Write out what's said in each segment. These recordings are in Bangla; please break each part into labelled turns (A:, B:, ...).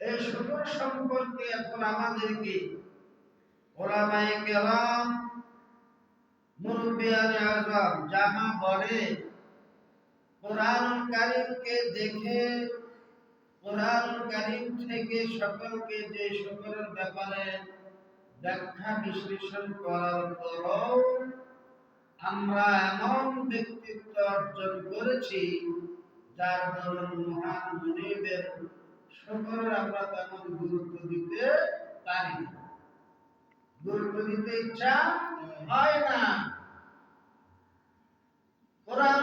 A: এই শুকর সম্পর্কে এখন আমাদেরকে ওলামায়ে কেরাম মুরব্বিয়ানে আযম যাহা বলে কোরআন কারীমকে দেখে কোরআন কারীম থেকে সকলকে ব্যাপারে ব্যাখ্যা বিশ্লেষণ করার আমরা এমন ব্যক্তিত্ব অর্জন করেছি, যার আমরা তেমন গুরুত্ব দিতে পারি গুরুত্ব দিতে না। বলেন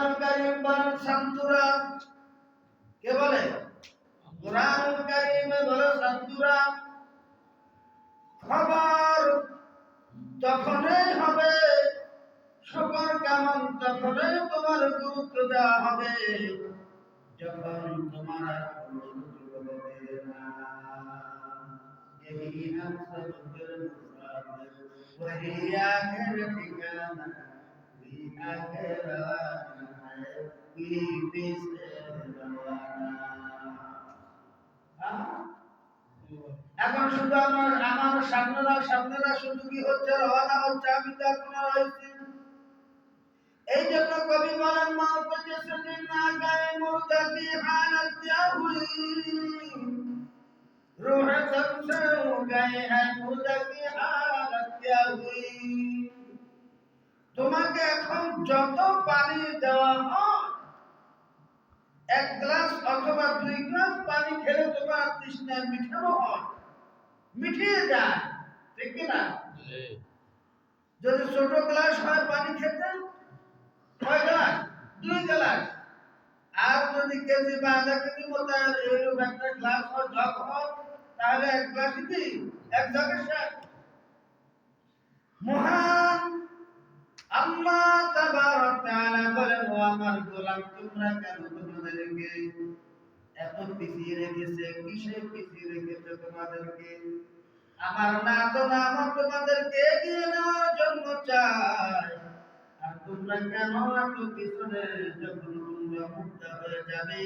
A: কে বলে? কোরআন কারিমে বলে, সাধুরা খবর তখনই হবে, শকর কেমন তখনই তোমার গুরুত্ব দেওয়া হবে। যখন তোমার وهي آخر ٹھکانہ بھی آخر آنا ہے بھی پیسے روانا এখন শুধু আমার আমার সামনেরা সামনেরা শুধু কি হচ্ছে, রওনা হচ্ছে, আমি তো এখন রয়েছি। এই জন্য কবি বলেন মাওতাজে সুদিন না গায়ে মুরতাদি হালত হুই রুহ সবসে গায়ে হ্যায় মুরতাদি হালত হুই তোমাকে এখন যত পানি দেওয়া হয়, এক গ্লাস অথবা দুই গ্লাস পানি খেলে তোমার তৃষ্ণা মিঠানো হয়। মিঠিয়ে যায় ঠিক না যদি ছোট গ্লাস হয় পানি খেতে কয় গ্লাস দুই গ্লাস। আর যদি কেজি বা আধা কেজি মতো এরকম একটা গ্লাস হয় জগ হয় তাহলে এক গ্লাস কি? এক জগের শেষ। মহান আল্লাহ তাবারক তাআলা বলেন ও আমার গোলাম তোমরা কেন তোমাদেরকে এত পিছিয়ে রেখেছে কিসে পিছিয়ে রেখেছে তোমাদেরকে? আমার না তো আমার তোমাদেরকে এগিয়ে নেওয়ার জন্য চাই। আর তোমরা কেন এত পিছনে যখন তোমরা মুক্ত হয়ে যাবে?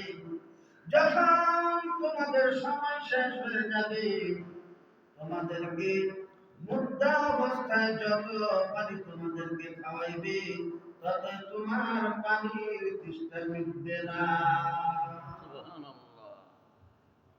A: যখন তোমাদের সময় শেষ হয়ে যাবে, তোমাদেরকে মুদ্রা অবস্থায় যত পানি তোমাদেরকে খাওয়াইবে তত তোমার পানির তৃষ্ণা মিটবে না।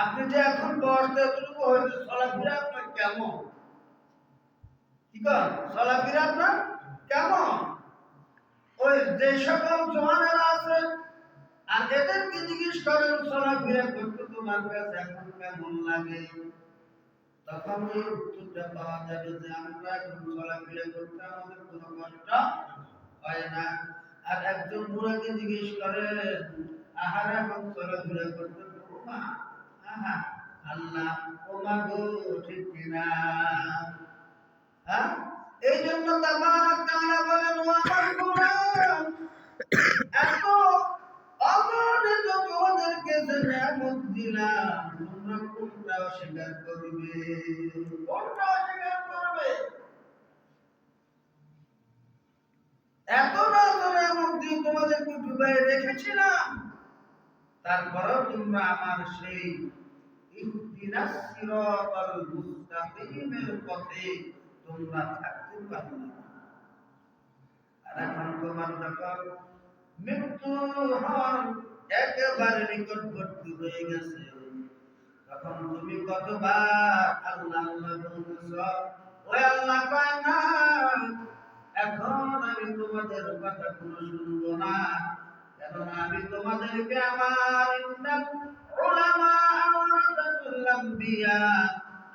A: আপনি যে এখন এতটুকু হয়েছে আপনার কেমন? আপনার কেমন? ওই যে সকল জওয়ানেরা আছে, আর জিজ্ঞেস করেন করতে তোমার কাছে এখন কেমন লাগে? তখন উত্তরটা পাওয়া যাবে যে আমরা এখন চলাফেরা করতে আমাদের কোনো কষ্ট হয় না। আর একজন বুড়াকে জিজ্ঞেস করে আহার এখন চলাফেরা করতে মা আহা আল্লাহ গো ঠিক কিনা? এই জন্য তাবারক তাআলা বলেন ও আমার এত অগণিত তোমাদেরকে যে নিয়ামত দিলাম, তোমরা কোনটা অস্বীকার করবে? কোনটা অস্বীকার করবে? এত নিয়ামত দিয়ে তোমাদেরকে ডুবাই রেখেছিলাম, তারপরেও তোমরা আমার সেই ইহদিনাস সিরাতাল মুস্তাকিমের পথে তোমরা থাকতে পারবে আর এখন তোমার যখন মৃত্যু হওয়ার একেবারে নিকটবর্তী হয়ে গেছে। তখন তুমি কতবার আল্লাহ আল্লাহ ওই আল্লাহ কয় না, এখন আমি তোমাদের কথা কোনো শুনব না। কেননা আমি তোমাদেরকে আমার ইন্নাল উলামা আম্বিয়া।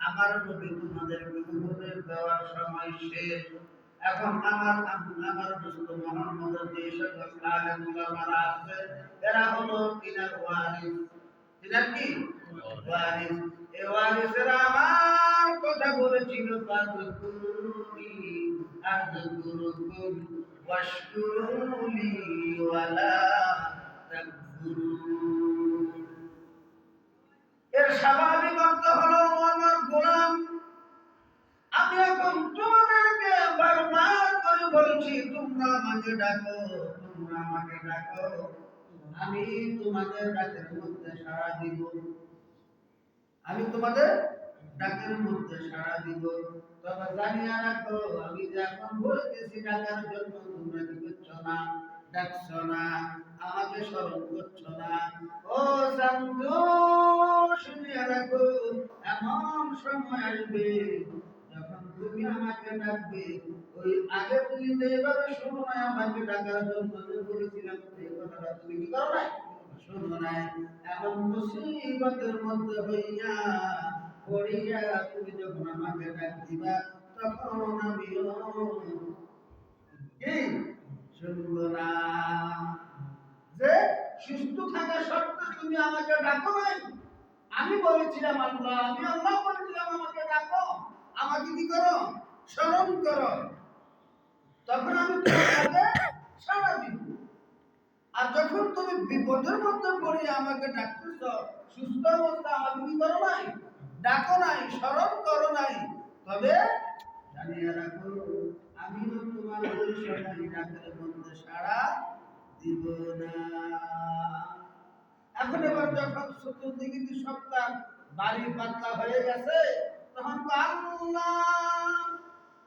A: আমার নবী তোমাদেরকে উপদেশ দেওয়ার সময় শেষ। এখন আমার আমার দোস্ত মোহাম্মদের যে সকল আলেম উলামারা আছে, এরা হলো তিনার ওয়ারিস। তিনার কি? ওয়ারিস। এই ওয়ারিসেরা আমার কথা বলেছিল, ফাদকুরুনি আযকুরুকুম ওয়াশকুরুলি ওয়ালা তাকফুরুন এর স্বাভাবিক অর্থ হলো আমার গোলাম আমি এখন তোমাদেরকে বারবার করে বলছি, তোমরা আমাকে ডাকো, তোমরা আমাকে ডাকো। আমি তোমাদের ডাকের মধ্যে সাড়া দিব। আমি তোমাদের ডাকের মধ্যে সাড়া দিব। তবে জানিয়া রাখো, আমি যে এখন বলতেছি ডাকার জন্য তোমরা কি করছ না? ডাকছো না, আমাকে স্মরণ করছ না। ও সান্ধু শুনিয়া রাখো, এমন সময় আসবে যখন তুমি আমাকে ডাকবে। ওই আগে তুমি যেভাবে শোনো না আমাকে ডাকার জন্য যে বলেছিলাম, সেই কথাটা তুমি কি করো নাই? শোনো নাই। এমন মুসিবতের মধ্যে হইয়া পড়িয়া তুমি যখন আমাকে ডাক দিবা, তখন আমিও কি? যে সুস্থ থাকা সত্ত্বেও তুমি আমাকে ডাকো নাই। আমি বলেছিলাম আল্লাহ, আমি আল্লাহ বলেছিলাম আমাকে ডাকো। আমাকে কি করো? স্মরণ করো। তখন আমি তোমাকে সাড়া দিব। আর যখন তুমি বিপদের মধ্যে পড়ে আমাকে ডাকতেছ, সুস্থ অবস্থা আমাকে কি করো নাই? ডাকো নাই, স্মরণ করো নাই। তবে জানিয়ে রাখো তোমার সময় ডাকের সাড়া দিব না। এখন এবার যখন চতুর্দিকে কি সপ্তাহ বাড়ি পাতলা হয়ে গেছে, তখন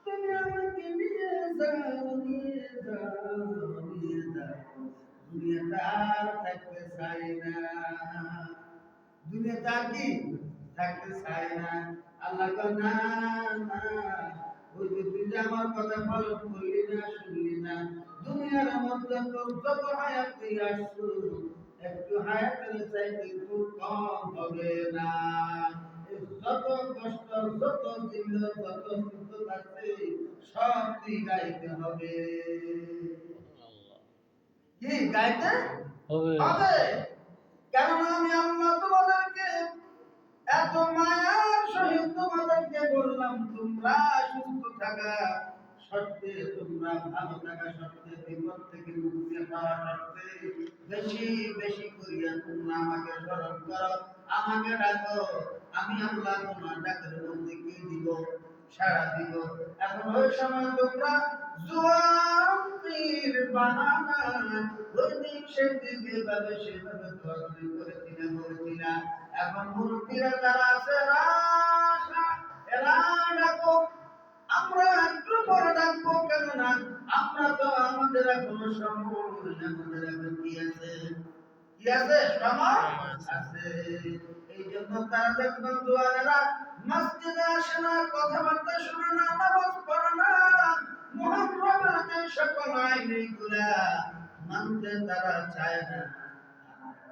A: তুমি আমাকে নিয়ে যাও নিয়ে যাও নিয়ে যাও। দুনিয়াটা আর থাকতে চাই না। দুনিয়াটা আর কি থাকতে চাই না। আল্লাহ না না ওই যে তুই যে আমার কথা পালন করলি না শুনলি না দুনিয়ার মধ্যে তোর যত হায়াত তুই আসছো একটু হায়াতের চাইতে একটু কম হবে না। যত কষ্ট যত চিহ্ন যত চিন্ত আছে সব তুই গাইতে হবে। কি গাইতে
B: হবে?
A: কেননা আমি আল্লাহ তোমাদেরকে এত মায়ার সহিত তোমাদেরকে বললাম, তোমরা সুস্থ থাকা সত্ত্বে, তোমরা ভালো থাকা সত্ত্বে, বিপদ থেকে মুক্তি পাওয়া সত্ত্বে, বেশি বেশি করিয়া তোমরা আমাকে স্মরণ করো, আমাকে ডাকো, আমি আল্লাহ তোমার ডাকের মধ্যে কি দিব, সাড়া দিব। এখন ওই সময় তোমরা জোয়ার বাহানা, ওই দিক সেদিক এভাবে সেভাবে না করেছি না এখন মূর্তিরা যারা আছে, এরা ডাকো। আমরা একটু পরে ডাকবো, কেননা আমরা তো আমাদের এখনও সময় আমাদের এখন কি আছে? কি আছে? সময় আছে। এই জন্য তারা দেখবেন জোয়ারেরা মসজিদে আসে না, কথাবার্তা শুনে না, নামাজ পড়ে না। মুহররমের যে সকল আইন এইগুলা মানতে তারা চায় না।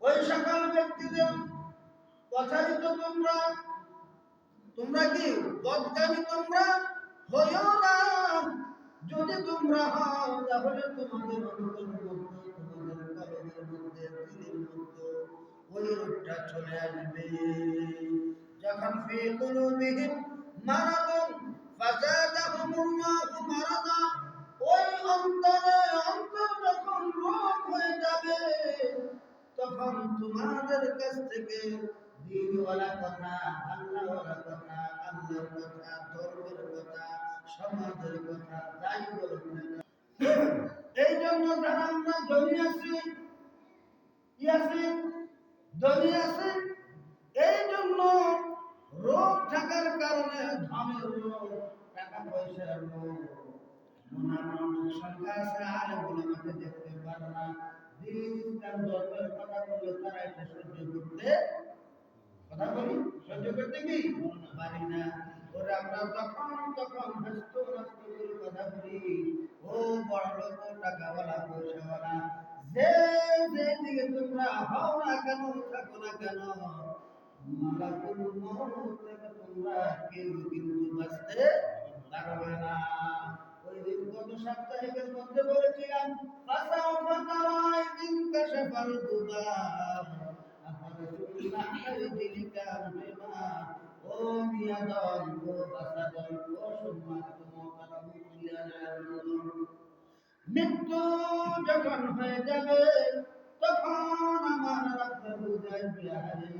A: ওই সকল ব্যক্তিদের কথাই তো তোমরা। তোমরা কি বদকামী তোমরা? হইও না। যদি তোমরা হও, তাহলে তোমাদের অন্তরের মধ্যে, তোমাদের কলমের মধ্যে দিলের মধ্যে ওই রোগটা চলে আসবে। যখন ফি কুলুবিহিম মারাদুন ফাজাদাহুমুল্লাহু মারাদা, ওই অন্তর তখন তোমাদের কাছ থেকে এই জন্য যারা রোগ থাকার কারণে ধনের রোগ টাকা পয়সার রোগ সংখ্যা আছে, আর বলে দেখতে পারে না। দিন ধর্মের কথা বললে তারা এটা সহ্য করতে কথা বলি সহ্য করতে কি পারি না ওরা আমরা তখন তখন ব্যস্ত ব্যস্ত করে কথা বলি ও বড় লোক টাকাওয়ালা পয়সাওয়ালা যে যে দিকে তোমরা হও না কেন থাকো না কেন, মালাকুল মউত তোমরা কেউ কিন্তু বাঁচতে পারবে না। সাপ্তাহিকের মধ্যে বলেছিলাম ফাসাও ফাতারাই দিন ও মিয়াদন ও ও সম্মানিত মৃত্যু যখন হয়ে যাবে, তখন আমার রাখতে বুঝাই বিহারে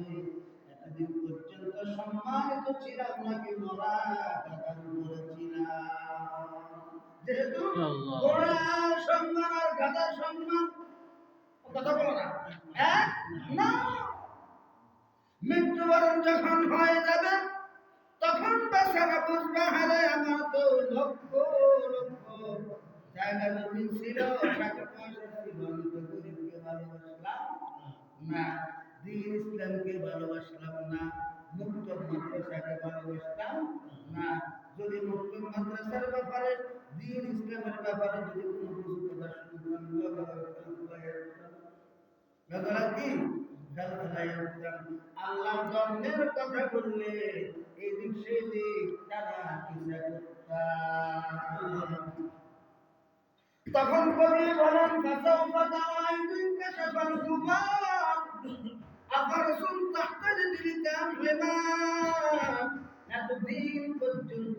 A: এতদিন পর্যন্ত সম্মানিত ছিলাম নাকি মরা উপরে ছিলাম যেহেতু ঘোড়ার সম্মান আর গাদার সম্মান কথা বলো না। হ্যাঁ? না। মৃত্যুবরণ যখন হয়ে যাবে তখন বেচারা বুঝবে হারে আমার তো লক্ষ লক্ষ। জায়গা জমি ছিল টাকা পয়সা ছিল আমি তো গরিবকে ভালোবাসলাম না। দিন ইসলামকে ভালোবাসলাম না। মুক্ত মাদ্রাসাকে ভালোবাসলাম না। যদি মুক্ত মাদ্রাসার ব্যাপারে দিন ইসলামের ব্যাপারে যদি কোনো কিছু কথা শুনতাম ব্যাপারে কি? হেমান এতদিন পর্যন্ত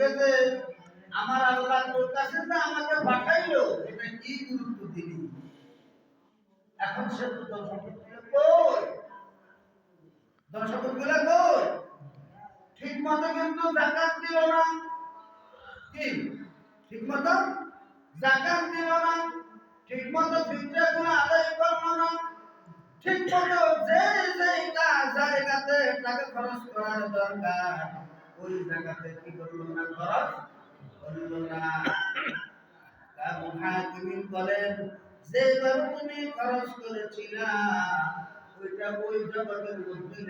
A: রে আমার আল্লাহ তোর কাছে যে আমাকে পাঠাইলো। এটা কি গুরুত্ব দিলি? এখন সে তো সম্পদ কই? ধনগুলো কই? ঠিক মতো কিন্তু জাকাত দিল না। কি? ঠিক মতো? জাকাত দিল না। ঠিক মতো ফিতরা গুলো আদায় করল না। ঠিক মতো যে যেটা জায়গাতে টাকা খরচ করার দরকার। ওই জায়গাতে কি করল না খরচ করল না বলেন খরচ করেছিলা ওইটা ওই জগতের মধ্যে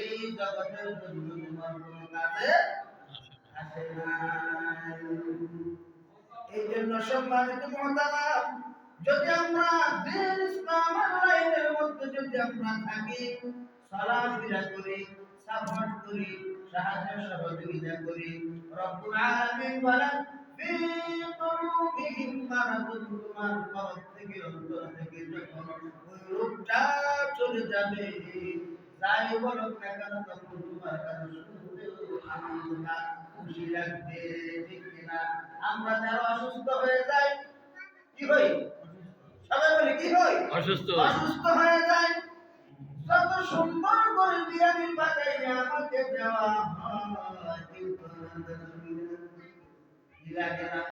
A: এই জগতের জন্য তোমার কোনো কাজে আসে এই জন্য সম্মানিত যদি আমরা দিন ইসলামের লাইনের মধ্যে যদি আমরা থাকি চলাফেরা করি। সাপোর্ট করি সাহায্য সহযোগিতা করি। রব্বুল আলামিন বলেন ফি কুলুবিহিম মারাদুন তোমার কলব থেকে অন্তর থেকে যখন ওই রূপটা চলে যাবে যাই বলো না কেন তখন তোমার কাছে শুনতে আনন্দ খুশি লাগবে ঠিক কিনা? আমরা যারা অসুস্থ হয়ে যাই কি হই? সবাই বলে কি হই?
B: অসুস্থ।
A: অসুস্থ হয়ে যায় যত সুন্দর করে বিরিয়ানি পাকাইয়া আমাকে দেওয়া হয়। কিন্তু